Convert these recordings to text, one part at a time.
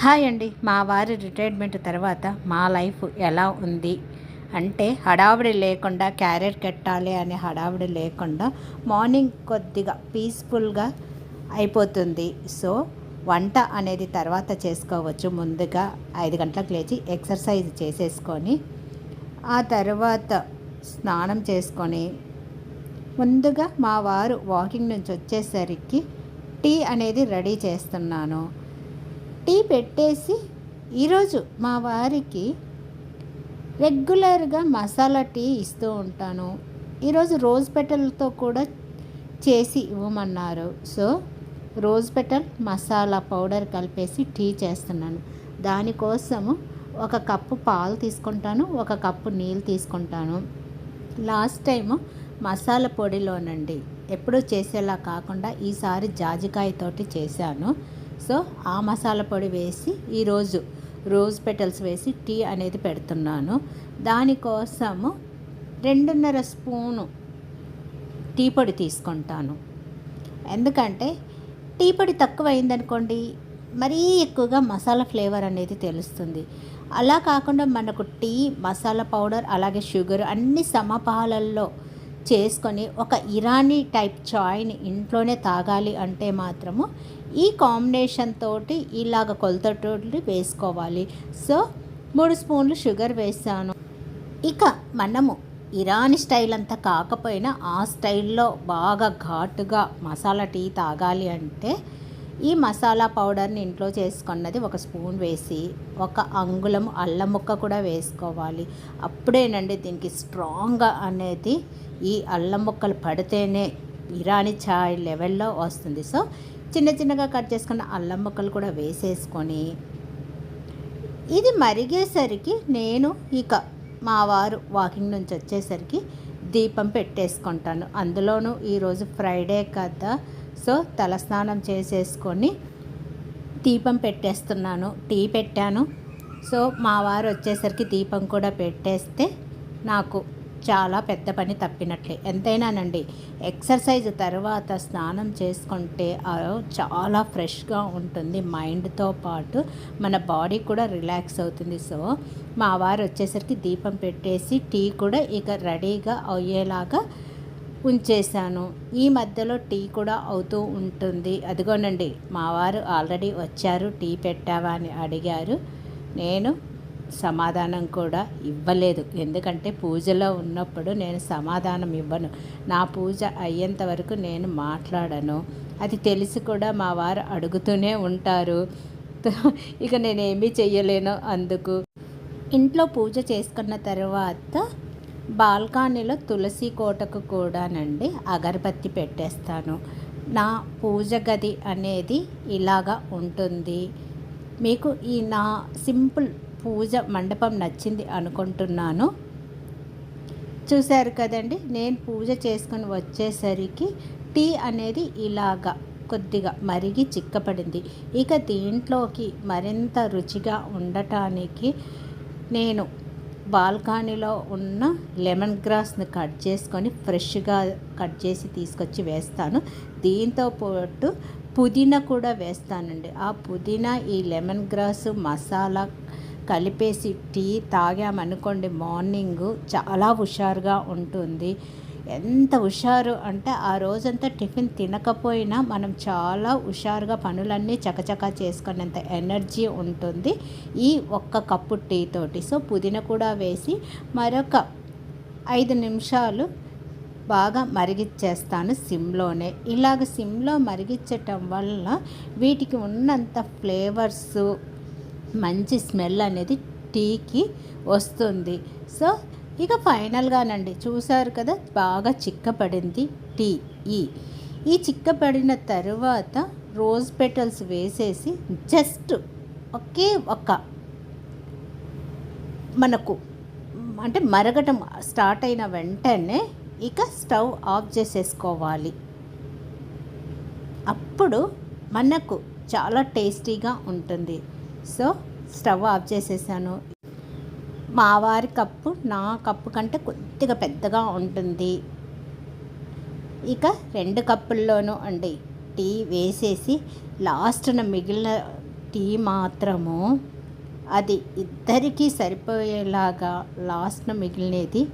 Hi అండి. మా వారి రిటైర్మెంట్ తర్వాత మా లైఫ్ ఎలా ఉంది? అంటే హడావిడి లేకుండా క్యారెట్ కట్టాలి అనే హడావిడి లేకుండా మార్నింగ్ కొద్దిగా పీస్ఫుల్గా అయిపోతుంది. సో వంట అనేది తర్వాత చేసుకోవచ్చు. ముందుగా ఐదు గంటలకు లేచి ఎక్సర్సైజ్ చేసేసుకొని ఆ తర్వాత స్నానం చేసుకొని ముందుగా మా వారు వాకింగ్ నుంచి వచ్చేసరికి టీ అనేది రెడీ చేస్తున్నాను. టీ పెట్టేసి ఈరోజు మా వారికి రెగ్యులర్గా మసాలా టీ ఇస్తూ ఉంటాను. ఈరోజు రోజ్ పెటల్తో కూడా చేసి ఇవ్వమన్నారు. So rose petal masala powder కలిపేసి టీ చేస్తున్నాను. దానికోసము ఒక కప్పు పాలు తీసుకుంటాను ఒక కప్పు నీళ్ళు తీసుకుంటాను. లాస్ట్ టైము మసాలా పొడిలోనండి. ఎప్పుడూ చేసేలా కాకుండా ఈసారి జాజికాయతోటి చేశాను. సో ఆ మసాలా పొడి వేసి ఈరోజు రోజ్ పెటల్స్ వేసి టీ అనేది పెడుతున్నాను. దానికోసము రెండున్నర స్పూను టీ పొడి తీసుకుంటాను. ఎందుకంటే టీ పొడి తక్కువైందనుకోండి మరీ ఎక్కువగా మసాలా ఫ్లేవర్ అనేది తెలుస్తుంది. అలా కాకుండా మనకు టీ మసాలా పౌడర్ అలాగే షుగర్ అన్ని సమపాలల్లో చేసుకొని ఒక ఇరానీ టైప్ చాయ్ని ఇంట్లోనే తాగాలి అంటే మాత్రము ఈ కాంబినేషన్ తోటి ఇలాగ కొలతటోటి వేసుకోవాలి. సో మూడు స్పూన్లు షుగర్ వేసాను. ఇక మనము ఇరానీ స్టైల్ అంతా కాకపోయినా ఆ స్టైల్లో బాగా ఘాటుగా మసాలా టీ తాగాలి అంటే ఈ మసాలా పౌడర్ని ఇంట్లో చేసుకున్నది ఒక స్పూన్ వేసి ఒక అంగుళం అల్లం ముక్క కూడా వేసుకోవాలి. అప్పుడేనండి దీనికి స్ట్రాంగ్గా అనేది ఈ అల్లం ముక్కలు పడితేనే ఇరానీ చాయ్ లెవెల్లో వస్తుంది. సో చిన్న చిన్నగా కట్ చేసుకున్న అల్లం ముక్కలు కూడా వేసేసుకొని ఇది మరిగేసరికి నేను ఇక మా వారు వాకింగ్ నుంచి వచ్చేసరికి దీపం పెట్టేసుకుంటాను. అందులోనూ ఈరోజు ఫ్రైడే కదా సో తలస్నానం చేసేసుకొని దీపం పెట్టేస్తున్నాను. టీ పెట్టాను. సో మా వారు వచ్చేసరికి దీపం కూడా పెట్టేస్తే నాకు చాలా పెద్ద పని తప్పినట్లే. ఎంతైనానండి ఎక్సర్సైజ్ తర్వాత స్నానం చేసుకుంటే చాలా ఫ్రెష్గా ఉంటుంది మైండ్తో పాటు మన బాడీ కూడా రిలాక్స్ అవుతుంది. సో మా వారు వచ్చేసరికి దీపం పెట్టేసి టీ కూడా ఇక రెడీగా అయ్యేలాగా ఉంచేశాను ఈ మధ్యలో టీ కూడా అవుతూ ఉంటుంది. అదిగోనండి మా వారు ఆల్రెడీ వచ్చారు. టీ పెట్టావా అని అడిగారు. నేను సమాధానం కూడా ఇవ్వలేదు. ఎందుకంటే పూజలో ఉన్నప్పుడు నేను సమాధానం ఇవ్వను. నా పూజ అయ్యేంత వరకు నేను మాట్లాడను. అది తెలిసి కూడా మా వారు అడుగుతూనే ఉంటారు. ఇక నేనేమీ చెయ్యలేను అందుకు. ఇంట్లో పూజ చేసుకున్న తర్వాత బాల్కనీలో తులసి కోటకు కూడానండి అగరబత్తి పెట్టేస్తాను. నా పూజ గది అనేది ఇలాగా ఉంటుంది. మీకు ఈ నా సింపుల్ పూజ మండపం నచ్చింది అనుకుంటున్నాను. చూశారు కదండి నేను పూజ చేసుకొని వచ్చేసరికి టీ అనేది ఇలాగా కొద్దిగా మరిగి చిక్కపడింది ఇక దీంట్లోకి మరింత రుచిగా ఉండటానికి నేను బాల్కనీలో ఉన్న లెమన్ గ్రాస్ని కట్ చేసుకొని ఫ్రెష్గా కట్ చేసి తీసుకొచ్చి వేస్తాను. దీంతో పాటు పుదీనా కూడా వేస్తానండి. ఆ పుదీనా ఈ లెమన్ గ్రాస్ మసాలా కలిపేసి టీ తాగామనుకోండి మార్నింగ్ చాలా హుషారుగా ఉంటుంది. ఎంత హుషారు అంటే ఆ రోజంతా టిఫిన్ తినకపోయినా మనం చాలా హుషారుగా పనులన్నీ చకచకా చేసుకునేంత ఎనర్జీ ఉంటుంది ఈ ఒక్క కప్పు టీ తోటి. సో పుదీనా కూడా వేసి మరొక ఐదు నిమిషాలు బాగా మరిగిచ్చేస్తాను సిమ్లోనే. ఇలాగ సిమ్లో మరిగించటం వల్ల వీటికి ఉన్నంత ఫ్లేవర్స్ మంచి స్మెల్ అనేది టీకి వస్తుంది. సో ఇక ఫైనల్గానండి చూసారు కదా బాగా చిక్కపడింది టీ ఈ. ఈ చిక్కపడిన తర్వాత రోజ్ పెటల్స్ వేసేసి జస్ట్ ఒకే ఒక మనకు అంటే మరగటం స్టార్ట్ అయిన వెంటనే ఇక స్టవ్ ఆఫ్ చేసేసుకోవాలి. అప్పుడు మనకు చాలా టేస్టీగా ఉంటుంది. సో స్టవ్ ఆఫ్ చేసేసాను మా వారి కప్పు నా కప్పు కంటే కొద్దిగా పెద్దగా ఉంటుంది. ఇక రెండు కప్పుల్లోనూ అండి. టీ వేసేసి లాస్ట్న మిగిలిన టీ మాత్రము అది ఇద్దరికీ సరిపోయేలాగా లాస్ట్న మిగిలినది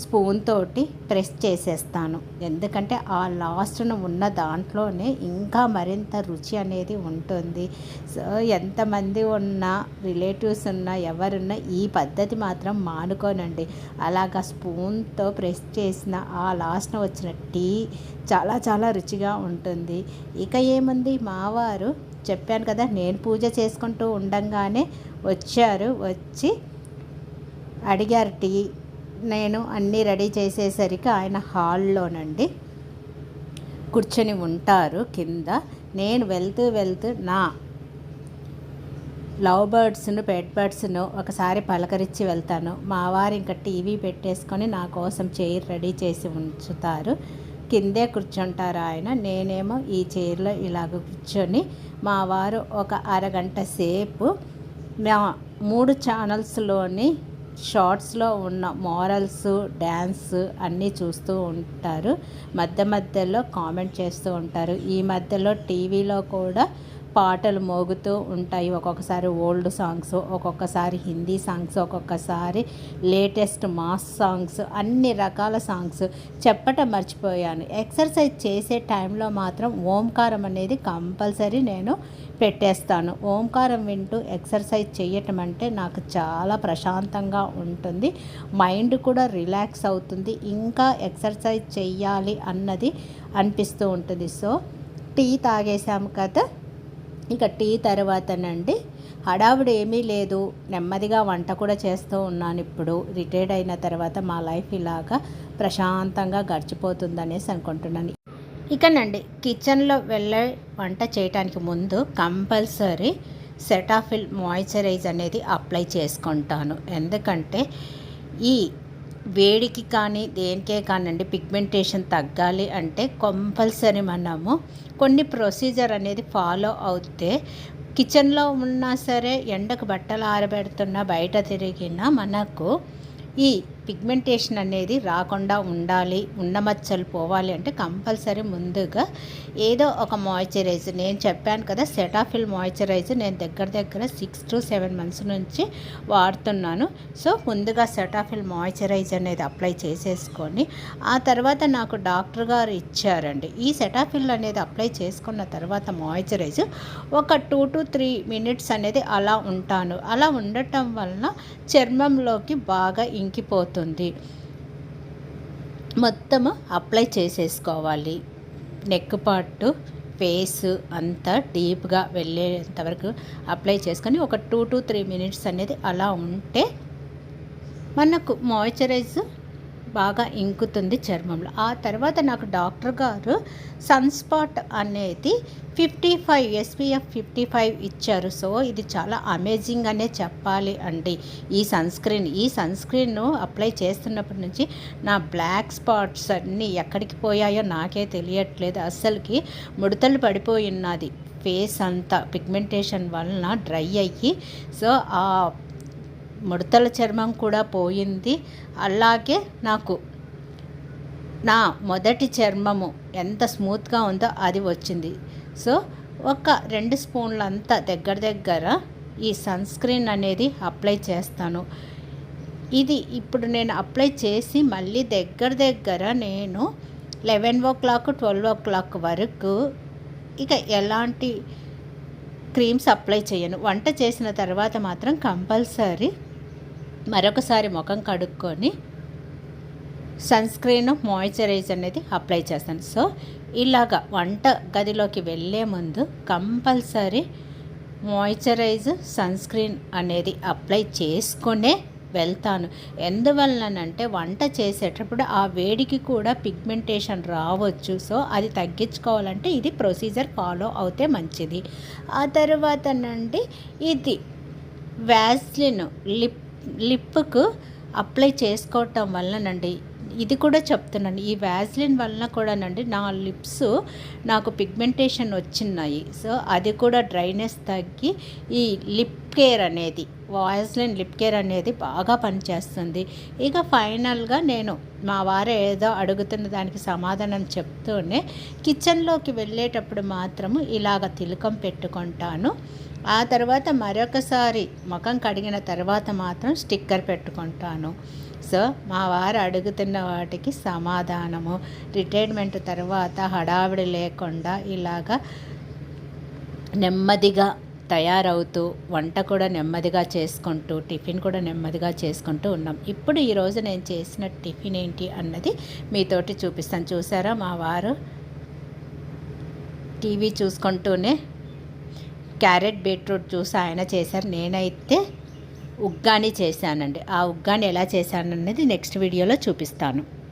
స్పూన్ తోటి ప్రెస్ చేసేస్తాను. ఎందుకంటే ఆ లాస్ట్న ఉన్న దాంట్లోనే ఇంకా మరింత రుచి అనేది ఉంటుంది. సో ఎంతమంది ఉన్నా రిలేటివ్స్ ఉన్నా ఎవరున్నా ఈ పద్ధతి మాత్రం మానుకోనండి. అలాగా స్పూన్తో ప్రెస్ చేసిన ఆ లాస్ట్న వచ్చిన టీ చాలా చాలా రుచిగా ఉంటుంది. ఇక ఏముంది? మావారు చెప్పాను కదా నేను పూజ చేసుకుంటూ ఉండంగానే వచ్చారు. వచ్చి అడిగారు టీ నేను అన్నీ రెడీ చేసేసరికి ఆయన హాల్లోనండి కూర్చొని ఉంటారు కింద. నేను వెళ్తూ వెళ్తూ నా లవ్ బర్డ్స్ను పెట్ బర్డ్స్ను ఒకసారి పలకరించి వెళ్తాను. మా వారు ఇంకా టీవీ పెట్టేసుకొని నా కోసం చైర్ రెడీ చేసి ఉంచుతారు. కిందే కూర్చుంటారు ఆయన. నేనేమో ఈ చైర్లో ఇలాగ కూర్చొని మా వారు ఒక అరగంట సేపు మా మూడు ఛానల్స్లోని షార్ట్స్లో ఉన్న మోరల్స్ డ్యాన్స్ అన్నీ చూస్తూ ఉంటారు. మధ్య మధ్యలో కామెంట్ చేస్తూ ఉంటారు. ఈ మధ్యలో టీవీలో కూడా పాటలు మోగుతూ ఉంటాయి. ఒక్కొక్కసారి ఓల్డ్ సాంగ్స్ ఒక్కొక్కసారి హిందీ సాంగ్స్ ఒక్కొక్కసారి లేటెస్ట్ మాస్ సాంగ్స్ అన్ని రకాల సాంగ్స్. చెప్పటం మర్చిపోయాను. ఎక్సర్సైజ్ చేసే టైంలో మాత్రం ఓంకారం అనేది కంపల్సరీ నేను పెట్టేస్తాను. ఓంకారం వింటూ ఎక్సర్సైజ్ చేయటం అంటే నాకు చాలా ప్రశాంతంగా ఉంటుంది. మైండ్ కూడా రిలాక్స్ అవుతుంది. ఇంకా ఎక్సర్సైజ్ చెయ్యాలి అన్నది అనిపిస్తూ ఉంటుంది. సో టీ తాగేసాము కదా? ఇక టీ తర్వాతనండి. హడావుడు ఏమీ లేదు. నెమ్మదిగా వంట కూడా చేస్తూ ఉన్నాను ఇప్పుడు. రిటైర్డ్ అయిన తర్వాత మా లైఫ్ ఇలాగా ప్రశాంతంగా గడిచిపోతుందనేసి అనుకుంటున్నాను. ఇకనండి కిచెన్లో వెళ్ళే వంట చేయడానికి ముందు కంపల్సరీ సెటాఫిల్ మాయిశ్చరైజ్ అనేది అప్లై చేసుకుంటాను. ఎందుకంటే ఈ వేడికి కానీ దేనికే కానండి పిగ్మెంటేషన్ తగ్గాలి అంటే కంపల్సరీ మనము కొన్ని ప్రొసీజర్ అనేది ఫాలో అవుతే కిచెన్లో ఉన్నా సరే ఎండకు బట్టలు ఆరబెడుతున్నా బయట తిరిగినా మనకు ఈ పిగ్మెంటేషన్ అనేది రాకుండా ఉండాలి ఉన్న మచ్చలు పోవాలి అంటే కంపల్సరీ ముందుగా ఏదో ఒక మాయిశ్చరైజర్ నేను చెప్పాను కదా సెటాఫిల్ మాయిశ్చరైజర్ నేను దగ్గర దగ్గర సిక్స్ టు సెవెన్ మంత్స్ నుంచి వాడుతున్నాను. సో ముందుగా సెటాఫిల్ మాయిశ్చరైజర్ అనేది అప్లై చేసేసుకొని ఆ తర్వాత నాకు డాక్టర్ గారు ఇచ్చారండి. ఈ సెటాఫిల్ అనేది అప్లై చేసుకున్న తర్వాత మాయిశ్చరైజర్ ఒక టూ టు త్రీ మినిట్స్ అనేది అలా ఉంటాను. అలా ఉండటం వలన చర్మంలోకి బాగా ఇంకిపోతుంది. అవుతుంది మొత్తము అప్లై చేసేసుకోవాలి. నెక్ పార్ట్ ఫేస్ అంతా డీప్గా వెళ్ళేంతవరకు అప్లై చేసుకొని ఒక టూ టు త్రీ మినిట్స్ అనేది అలా ఉంటే మనకు మాయిశ్చరైజ్ బాగా ఇంకుతుంది చర్మంలో. ఆ తర్వాత నాకు డాక్టర్ గారు సన్ స్పాట్ అనేది fifty five SPF fifty five ఇచ్చారు. సో ఇది చాలా అమేజింగ్ అనే చెప్పాలి అండి. ఈ సన్ స్క్రీన్ ఈ సన్ స్క్రీన్ను అప్లై చేస్తున్నప్పటి నుంచి నా బ్లాక్ స్పాట్స్ అన్నీ ఎక్కడికి పోయాయో నాకే తెలియట్లేదు. అస్సలకి ముడతలు పడిపోయినది ఫేస్ అంతా పిగ్మెంటేషన్ వలన డ్రై అయ్యి. సో ఆ ముడతల చర్మం కూడా పోయింది. అలాగే నాకు నా మొదటి చర్మము ఎంత స్మూత్గా ఉందో అది వచ్చింది. సో ఒక రెండు స్పూన్లంతా దగ్గర దగ్గర ఈ సన్ స్క్రీన్ అనేది అప్లై చేస్తాను. ఇది ఇప్పుడు నేను అప్లై చేసి మళ్ళీ దగ్గర దగ్గర నేను eleven o'clock twelve o'clock వరకు ఇక ఎలాంటి క్రీమ్స్ అప్లై చేయను. వంట చేసిన తర్వాత మాత్రం కంపల్సరీ మరొకసారి ముఖం కడుక్కొని సన్ స్క్రీన్ మాయిశ్చరైజ్ అనేది అప్లై చేస్తాను. సో ఇలాగ వంట గదిలోకి వెళ్ళే ముందు కంపల్సరీ మాయిశ్చరైజ్ సన్ స్క్రీన్ అనేది అప్లై చేసుకునే వెళ్తాను. ఎందువల్లనంటే వంట చేసేటప్పుడు ఆ వేడికి కూడా పిగ్మెంటేషన్ రావచ్చు. సో అది తగ్గించుకోవాలంటే ఇది ప్రొసీజర్ ఫాలో అవుతే మంచిది. ఆ తర్వాతనండి ఇది వ్యాస్లిన్ లిప్ లిప్కు అప్లై చేసుకోవటం వల్లనండి ఇది కూడా చెప్తున్నాను. ఈ వ్యాజ్లిన్ వలన కూడానండి నా లిప్స్ నాకు పిగ్మెంటేషన్ వచ్చినాయి సో అది కూడా డ్రైనెస్ తగ్గి ఈ లిప్ కేర్ అనేది వాజ్లిన్ లిప్ కేర్ అనేది బాగా పనిచేస్తుంది. ఇక ఫైనల్గా నేను మా వారు ఏదో అడుగుతున్న దానికి సమాధానం చెప్తూనే కిచెన్లోకి వెళ్ళేటప్పుడు మాత్రము ఇలాగ తిలకం పెట్టుకుంటాను. ఆ తర్వాత మరొకసారి ముఖం కడిగిన తర్వాత మాత్రం స్టిక్కర్ పెట్టుకుంటాను. సో మా వారు అడుగుతున్న వాటికి సమాధానము. రిటైర్మెంట్ తర్వాత హడావిడి లేకుండా ఇలాగా నెమ్మదిగా తయారవుతూ వంట కూడా నెమ్మదిగా చేసుకుంటూ టిఫిన్ కూడా నెమ్మదిగా చేసుకుంటూ ఉన్నాం. ఇప్పుడు ఈరోజు నేను చేసిన టిఫిన్ ఏంటి అన్నది మీతోటి చూపిస్తాను. చూసారా మా వారు టీవీ చూసుకుంటూనే క్యారెట్ బీట్రూట్ జ్యూస్ ఆయన చేశారు. నేనైతే ఉగ్గాని చేశానండి. ఆ ఉగ్గాని ఎలా చేశాననేది నెక్స్ట్ వీడియోలో చూపిస్తాను.